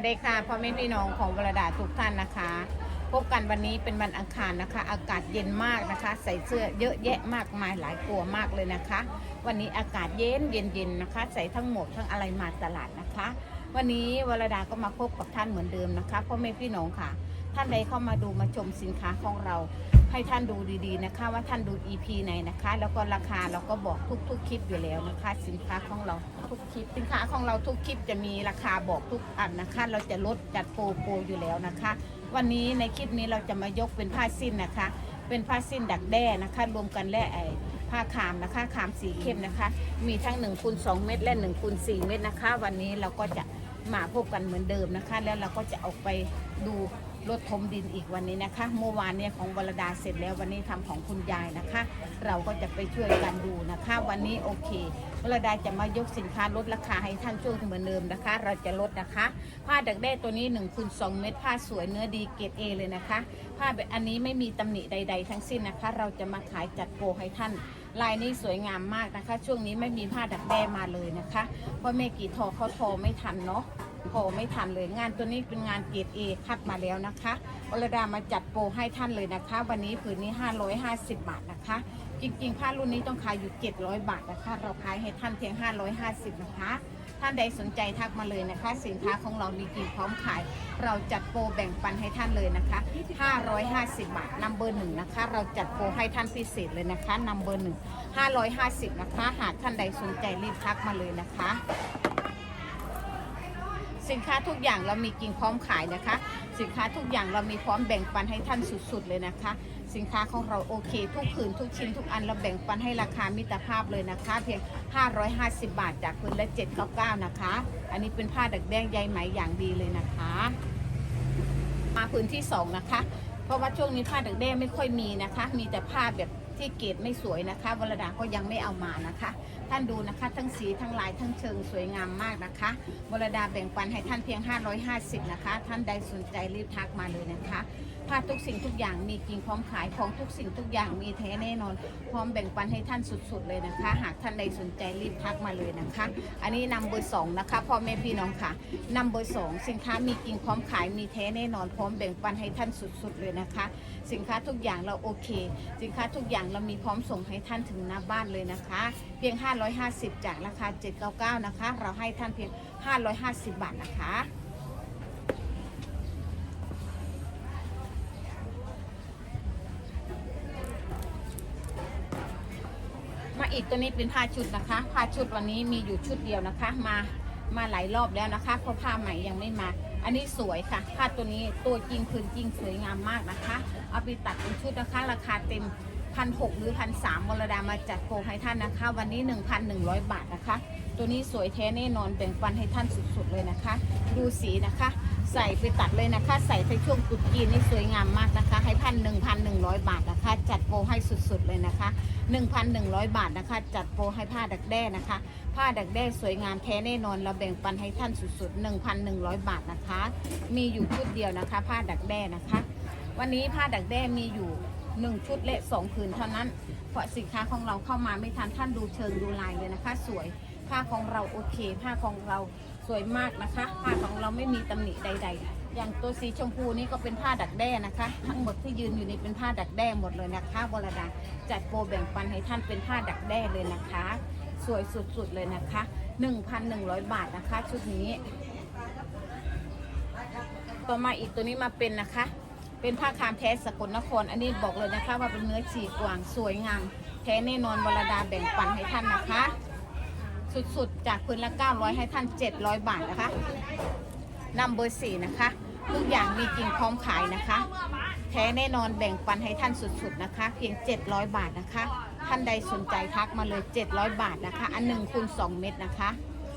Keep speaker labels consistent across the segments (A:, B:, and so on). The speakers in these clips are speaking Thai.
A: วัสดีค่ะพ่อแม่พี่น้องของวรดาทุกท่านนะคะ พบกันวันนี้เป็นวันอังคารนะคะ อากาศเย็นมากนะคะ ใส่เสื้อเยอะแยะมากมายหลายกลัวมากเลยนะคะ วันนี้อากาศเย็นเย็นเย็นนะคะ ใส่ทั้งหมดทั้งอะไรมาตลาดนะคะ วันนี้วรดาก็มาพบกับท่านเหมือนเดิมนะคะพ่อแม่พี่น้องค่ะ ท่านใดเข้ามาดูมาชมสินค้าของเรา ให้ท่านดูดีๆนะคะ ว่าท่านดู EP ไหนนะคะ แล้วก็ราคาเราก็บอกทุกๆคลิปอยู่แล้วนะคะ สินค้าของเราทุกคลิป สินค้าของเราทุกคลิปจะมีราคาบอกทุกอันนะคะ เราจะลดจัดโปรโปรอยู่แล้วนะคะ วันนี้ในคลิปนี้เราจะมายกเป็นผ้าสิ้นนะคะ เป็นผ้าสิ้นดักแด้นะคะรวมกันและไอผ้าขามนะคะขามสีเข้มนะคะ มีทั้ง1คูณ2เม็ดและ1คูณ4เม็ดนะคะ วันนี้เราก็จะมาพบกันเหมือนเดิมนะคะ แล้วเราก็จะออกไปดู รถทมดินอีกวันนี้นะคะ เมื่อวานเนี่ยของวรดาเสร็จแล้ววันนี้ทำของคุณยายนะคะ เราก็จะไปช่วยกันดูนะคะ วันนี้โอเควรดาจะมายกสินค้าลดราคาให้ท่านช่วยเหมือนเดิมนะคะ เราจะลดนะคะ ผ้าดักแด้ตัวนี้1คูณ2เม็ดผ้าสวยเนื้อดีเกรดเอเลยนะคะ ผ้าแบบอันนี้ไม่มีตำหนิใด ๆ ทั้งสิ้นนะคะ เราจะมาขายจัดโปรให้ท่านลายนี้สวยงามมากนะคะ ช่วงนี้ไม่มีผ้าดักแด้มาเลยนะคะเพราะเมกี่ทอเขาทอไม่ทันเนาะ ทอไม่ทันเลย งานตัวนี้เป็นงานเกรดเอคัดมาแล้วนะคะวรดามาจัดโปรให้ท่านเลยนะคะ วันนี้ผืนนี้ 550 บาทนะคะ จริงๆ ผ้ารุ่นนี้ต้องขายอยู่ 700 บาทนะคะ เราขายให้ท่านเพียง 550 นะคะ ท่านใดสนใจทักมาเลยนะคะ สินค้าของเรามีกี่พร้อมขาย เราจัดโปรแบ่งปันให้ท่านเลยนะคะ 550 บาทนัมเบอร์หนึ่งนะคะ เราจัดโปรให้ท่านพิเศษเลยนะคะนัมเบอร์หนึ่ง550 นะคะ หากท่านใดสนใจรีบทักมาเลยนะคะ สินค้าทุกอย่างเรามีกิ่งพร้อมขายนะคะ สินค้าทุกอย่างเรามีพร้อมแบ่งปันให้ท่านสุดๆเลยนะคะ สินค้าของเราโอเค ทุกผืนทุกชิ้นทุกอันเราแบ่งปันให้ราคามิตรภาพเลยนะคะ เพียง 550 บาทจากผืนละ 799 นะคะ อันนี้เป็นผ้าดักแดงใยไหมอย่างดีเลยนะคะ มาพื้นที่ 2 นะคะ เพราะว่าช่วงนี้ผ้าดักแด้ไม่ค่อยมีนะคะ มีแต่ผ้าแบบที่เกรดไม่สวยนะคะวรดาก็ยังไม่เอามานะคะ ท่านดูนะคะ ทั้งสีทั้งลายทั้งเชิงสวยงามมากนะคะบรดาแบ่งปันให้ท่านเพียง 550 นะคะ ท่านใดสนใจรีบทักมาเลยนะคะ ผ้าทุกสิ่งทุกอย่างมีกิ่งพร้อมขายของทุกสิ่งทุกอย่างมีแท้แน่นอน พร้อมแบ่งปันให้ท่านสุดๆเลยนะคะ หากท่านใดสนใจรีบทักมาเลยนะคะ อันนี้นำเบอร์สองนะคะพ่อแม่พี่น้องค่ะนำเบอร์สองสินค้ามีกิ่งพร้อมขายมีแท้แน่นอน พร้อมแบ่งปันให้ท่านสุดๆเลยนะคะ สินค้าทุกอย่างเราโอเค สินค้าทุกอย่างเรามีพร้อมส่งให้ท่านถึงหน้าบ้านเลยนะคะ เพียง 550 จากราคา 799 นะคะ เราให้ท่านเพียง 550 บาทนะคะ อีกตัวนี้เป็นผ้าชุดนะคะผ้าชุดวันนี้มีอยู่ชุดเดียวนะคะ มามาหลายรอบแล้วนะคะเพราะผ้าใหม่ยังไม่มา อันนี้สวยค่ะผ้าตัวนี้ตัวจริงผืนจริงสวยงามมากนะคะ เอาไปตัดเป็นชุดนะคะ ราคาเต็มพันหหรือพันสามมรดามาจัดโปรให้ท่านนะคะ วันนี้ 1,100 บาทนะคะ ตัวนี้สวยแท้แน่นอนแบ่งปันให้ท่านสุดๆเลยนะคะ ดูสีนะคะ ใส่ไปตัดเลยนะคะ ใส่ในช่วงตรุดจีนนี่สวยงามมากนะคะ ให้พันหนึ่งพันหนึ่งร้อยบาทนะคะ จัดโปรให้สุดๆเลยนะคะ1,100บาทนะคะ จัดโปรให้ผ้าดักแด้นะคะ ผ้าดักแด้สวยงามแท้แน่นอนเราแบ่งปันให้ท่านสุดๆ1,100บาทนะคะ มีอยู่ชุดเดียวนะคะ ผ้าดักแด้นะคะ วันนี้ผ้าดักแด้มีอยู่1ชุดและ2ผืนเท่านั้น เพราะสินค้าของเราเข้ามาไม่ทันท่านดูเชิงดูลายเลยนะคะ สวยผ้าของเราโอเค ผ้าของเรา สวยมากนะคะ ผ้าของเราไม่มีตำหนิใด ๆ อย่างตัวสีชมพูนี่ก็เป็นผ้าดักแด้นะคะ ทั้งหมดที่ยืนอยู่นี่เป็นผ้าดักแด้หมดเลยนะคะบรดาจัดโปรแบ่งปันให้ท่านเป็นผ้าดักแด้เลยนะคะ สวยสุดๆเลยนะคะ 1,100 บาทนะคะ ชุดนี้ ต่อมาอีกตัวนี้มาเป็นนะคะเป็นผ้าคามแท้สกลนคร อันนี้บอกเลยนะคะว่าเป็นเนื้อฉีกกวางสวยงาม แท้แน่นอนวรดาแบ่งปันให้ท่านนะคะ สุดๆ จากพื้นละ 900 ให้ท่าน 700 บาทนะคะนำเบอร์สี่นะคะ ทุกอย่างมีจริงพร้อมขายนะคะ แท้แน่นอนแบ่งปันให้ท่านสุดๆนะคะ เพียง 700 บาทนะคะ ท่านใดสนใจทักมาเลย 700 บาทนะคะ อันหนึ่งคูณ2เม็ดนะคะ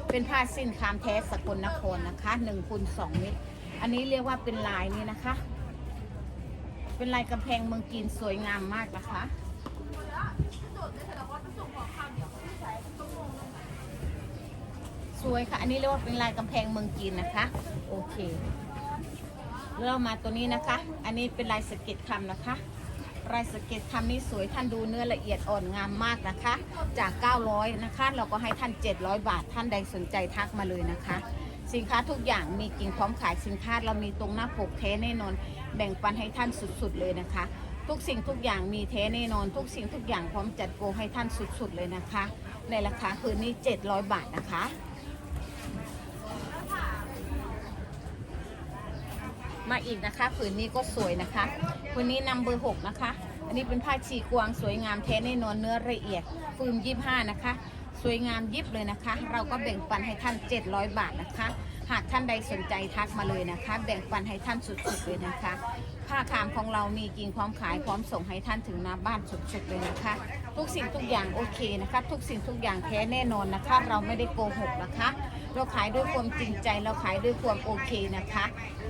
A: เป็นผ้าสิ้นคามแท้สกลนครนะคะ1คูณ2เม็ดอันนี้เรียกว่าเป็นลายนี่นะคะ เป็นลายกำแพงเมืองจีนสวยงามมากนะคะ สวยค่ะ อันนี้เรียกว่าเป็นลายกำแพงเมืองจีนนะคะ โอเคเรามาตัวนี้นะคะ อันนี้เป็นลายสเก็ดคำนะคะลายสเก็ดคำนี้สวยท่านดูเนื้อละเอียดอ่อนงามมากนะคะ จาก 900 นะคะ เราก็ให้ท่าน 700 บาท ท่านใดสนใจทักมาเลยนะคะ สินค้าทุกอย่างมีกิ่งพร้อมขายสินค้าเรามีตรงหน้าปกแท้แน่นอน แบ่งปันให้ท่านสุดๆเลยนะคะ ทุกสิ่งทุกอย่างมีแท้แน่นอน ทุกสิ่งทุกอย่างพร้อมจัดโปรให้ท่านสุดๆเลยนะคะ ในราคาคืนนี้ 700 บาทนะคะ มาอีกนะคะผืนนี้ก็สวยนะคะผืนนี้นำเบอร์หกนะคะ อันนี้เป็นผ้าชีกวางสวยงามแท้แน่นอนเนื้อละเอียดฟืมยี่ห้านะคะ สวยงามยิบเลยนะคะ เราก็แบ่งปันให้ท่าน 700 บาทนะคะ หากท่านใดสนใจทักมาเลยนะคะ แบ่งปันให้ท่านสุดๆเลยนะคะ ผ้าคามของเรามีกิ่งพร้อมขายพร้อมส่งให้ท่านถึงหน้าบ้านสุดๆเลยนะคะ ทุกสิ่งทุกอย่างโอเคนะคะ ทุกสิ่งทุกอย่างแท้แน่นอนนะคะ เราไม่ได้โกหกนะคะ เราขายด้วยความจริงใจเราขายด้วยความโอเคนะคะ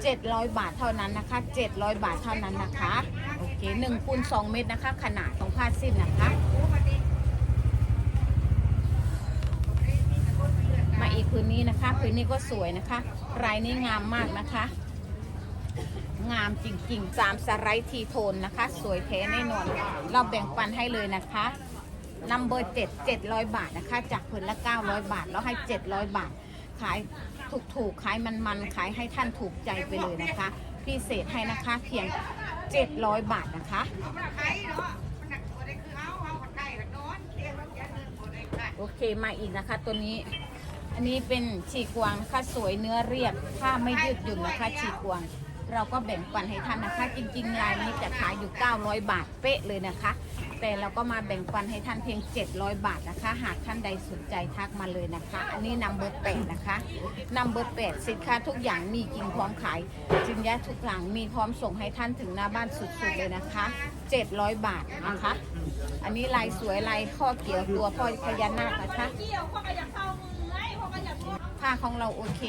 A: 700 บาทเท่านั้นนะคะ 700 บาทเท่านั้นนะคะโอเค1คูณ2เม็ดนะคะ ขนาดของผ้าสิ้นนะคะมาอีกพื้นนี้นะคะพื้นนี้ก็สวยนะคะรายนี้งามมากนะคะ งามจริงๆสามสไลด์ทีโทนนะคะ สวยแท้แน่นอน เราแบ่งปันให้เลยนะคะนัมเบอร์เจ็ดเจ็ดร้อยบาทนะคะ จากพื้นละ900บาท แล้วให้700บาท ขายถูกๆ ขายมันๆ ขายให้ท่านถูกใจไปเลยนะคะ พิเศษให้นะคะเพียง700บาทนะคะโอเคมาอีกนะคะตัวนี้ อันนี้เป็นฉีกวางนะคะสวยเนื้อเรียบผ้าไม่ยืดหยุ่นนะคะฉีกวาง เราก็แบ่งปันให้ท่านนะคะ จริงๆลายนี้จะขายอยู่ 900 บาทเป๊ะเลยนะคะ แต่เราก็มาแบ่งปันให้ท่านเพียง 700 บาทนะคะ หากท่านใดสนใจทักมาเลยนะคะ อันนี้นำเบอร์แปดนะคะนำเบอร์แปดสินค้าทุกอย่างมีจริงพร้อมขายสินค้าทุกอย่างมีพร้อมส่งให้ท่านถึงหน้าบ้านสุดๆเลยนะคะ 700 บาทนะคะ อันนี้ลายสวยลายข้อเกี่ยวตัวพ่อพญานาคนะคะผ้าของเราโอเค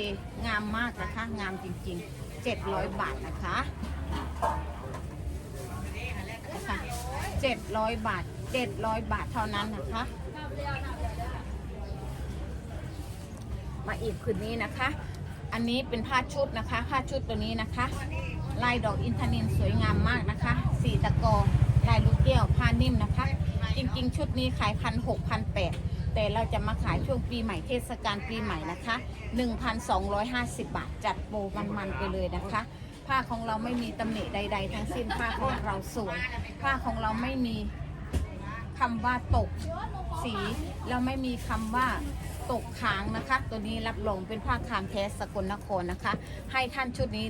A: งามมากนะคะ งามจริง ๆ 700 บาทนะคะนะคะ700 บาท 700 บาทเท่านั้นนะคะ มาอีกคืนนี้นะคะ อันนี้เป็นผ้าชุดนะคะ ผ้าชุดตัวนี้นะคะ ลายดอกอินทนินสวยงามมากนะคะสีตะกอลายลูกแก้วผ้านิ่มนะคะ จริงๆ ชุดนี้ขายพันหกพันแปด แต่เราจะมาขายช่วงปีใหม่เทศกาลปีใหม่นะคะ 1,250 บาท จัดโปรมันๆไปเลยนะคะ ผ้าของเราไม่มีตำหนิใด ๆ ทั้งสิ้นผ้าของเราสวยผ้าของเราไม่มีคำว่าตกสีเราไม่มีคำว่าตกค้างนะคะ ตัวนี้รับรองเป็นผ้าคามแท้สกลนครนะคะ ให้ท่านชุดนี้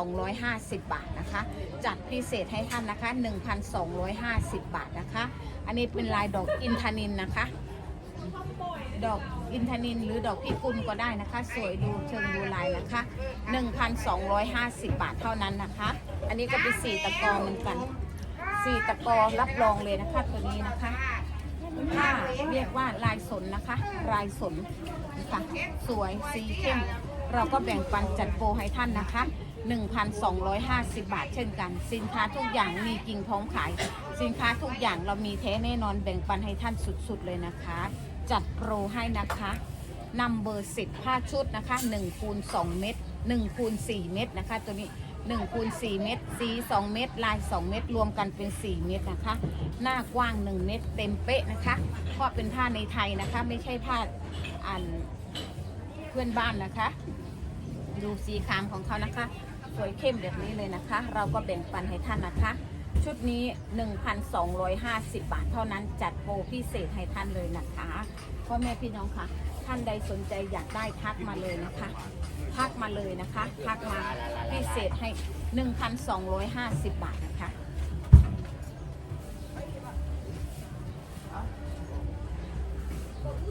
A: 1,250 บาทนะคะ จัดพิเศษให้ท่านนะคะ 1,250 บาทนะคะ อันนี้เป็นลายดอกอินทนินนะคะ ดอกอินทนินหรือดอกพิกุลก็ได้นะคะ สวยดูเชิงดูลายนะคะ 1,250 บาทเท่านั้นนะคะ อันนี้ก็เป็นสีตะกอเหมือนกันสีตะกอรับรองเลยนะคะตัวนี้นะคะผ้าเรียกว่าลายสนนะคะ ลายสนนะคะสวยสีเข้มเราก็แบ่งปันจัดโปรให้ท่านนะคะ 1,250 บาทเช่นกัน สินค้าทุกอย่างมีจริงพร้อมขาย สินค้าทุกอย่างเรามีแท้แน่นอนแบ่งปันให้ท่านสุดๆเลยนะคะ จัดโปรให้นะคะนำเบอร์10ผ้าชุดนะคะ1คูณ2เม็ด1คูณ4เม็ดนะคะ ตัวนี้1คูณ4เม็ดสี2เม็ดลาย 2 เม็ดรวมกันเป็น 4 เม็ดนะคะ หน้ากว้าง 1 เม็ดเต็มเป๊ะนะคะเพราะเป็นผ้าในไทยนะคะ ไม่ใช่ผ้าอันเพื่อนบ้านนะคะ ดูสีคามของเขานะคะ สวยเข้มแบบนี้เลยนะคะ เราก็แบ่งปันให้ท่านนะคะ ชุดนี้ 1,250 บาทเท่านั้นจัดโปรพิเศษให้ท่านเลยนะคะพ่อแม่พี่น้องค่ะ ท่านใดสนใจอยากได้ทักมาเลยนะคะ ทักมาเลยนะคะทักมาพิเศษให้ 1,250 บาทนะคะ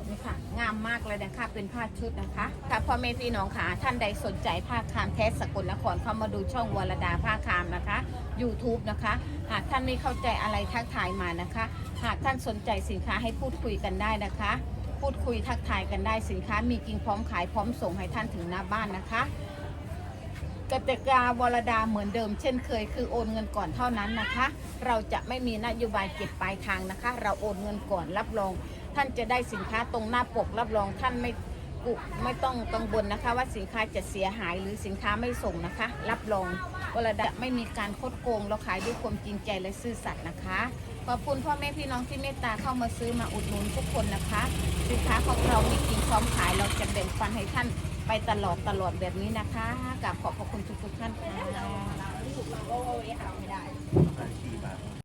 A: นี่ค่ะงามมากเลยนะคะเป็นผ้าชุดนะคะค่ะพ่อแม่พี่น้องค่ะท่านใดสนใจผ้าคามแท้สกลนครเข้ามาดูช่องวรดาผ้าคามนะคะ YouTube นะคะ หากท่านไม่เข้าใจอะไรทักทายมานะคะ หากท่านสนใจสินค้าให้พูดคุยกันได้นะคะ พูดคุยทักทายกันได้สินค้ามีจริงพร้อมขายพร้อมส่งให้ท่านถึงหน้าบ้านนะคะกติกาวรดาเหมือนเดิมเช่นเคย คือโอนเงินก่อนเท่านั้นนะคะ เราจะไม่มีนโยบายเก็บปลายทางนะคะ เราโอนเงินก่อนรับรอง ท่านจะได้สินค้าตรงหน้าปกรับรองท่านไม่กุไม่ต้องกังวลนะคะ ว่าสินค้าจะเสียหายหรือสินค้าไม่ส่งนะคะ รับรอง วรดะไม่มีการคดโกง เราขายด้วยความจริงใจและซื่อสัตย์นะคะ ขอบคุณพ่อแม่พี่น้องที่เมตตาเข้ามาซื้อมาอุดหนุนทุกคนนะคะ สินค้าของเรามีจริงพร้อมขายเราจะแบ่งปันให้ท่านไปตลอดตลอดแบบนี้นะคะกับขอบพระคุณทุกๆท่านค่ะ